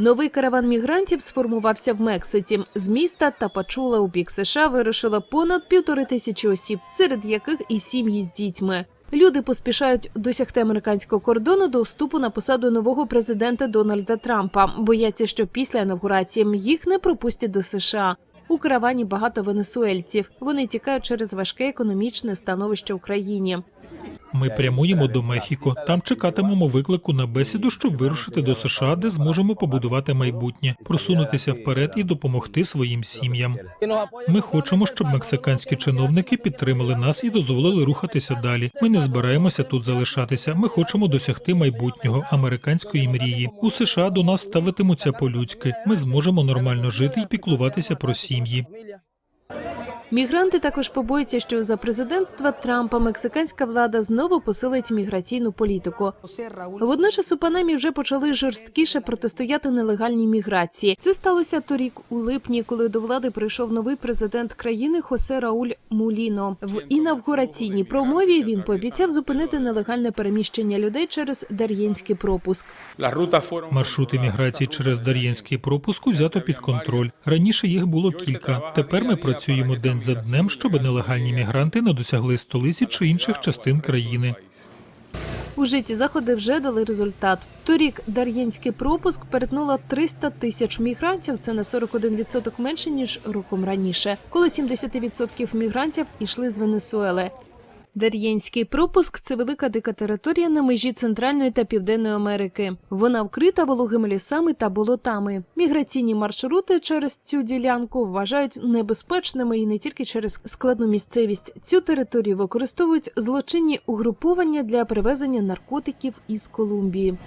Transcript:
Новий караван мігрантів сформувався в Мексиці. З міста Тапачула у бік США вирушило понад півтори тисячі осіб, серед яких і сім'ї з дітьми. Люди поспішають досягти американського кордону до вступу на посаду нового президента Дональда Трампа. Бояться, що після інавгурації їх не пропустять до США. У каравані багато венесуельців. Вони тікають через важке економічне становище в країні. Ми прямуємо до Мехіко. Там чекатимемо виклику на бесіду, щоб вирушити до США, де зможемо побудувати майбутнє, просунутися вперед і допомогти своїм сім'ям. Ми хочемо, щоб мексиканські чиновники підтримали нас і дозволили рухатися далі. Ми не збираємося тут залишатися. Ми хочемо досягти майбутнього американської мрії. У США до нас ставитимуться по-людськи. Ми зможемо нормально жити і піклуватися про сім'ї. Мігранти також побоюються, що за президентства Трампа мексиканська влада знову посилить міграційну політику. Водночас у Панамі вже почали жорсткіше протистояти нелегальній міграції. Це сталося торік у липні, коли до влади прийшов новий президент країни Хосе Рауль Муліно. В інавгураційній промові він пообіцяв зупинити нелегальне переміщення людей через Дар'єнський пропуск. Маршрути міграції через Дар'єнський пропуск взято під контроль. Раніше їх було кілька. Тепер ми працюємо день за днем, щоб нелегальні мігранти не досягли столиці чи інших частин країни. У житті заходи вже дали результат. Торік Дар'єнський пропуск перетнуло 300 тисяч мігрантів. Це на 41% менше ніж роком раніше, коли 70% мігрантів ішли з Венесуели. Дар'єнський пропуск це велика дика територія на межі Центральної та Південної Америки. Вона вкрита вологими лісами та болотами. Міграційні маршрути через цю ділянку вважають небезпечними і не тільки через складну місцевість. Цю територію використовують злочинні угруповання для перевезення наркотиків із Колумбії.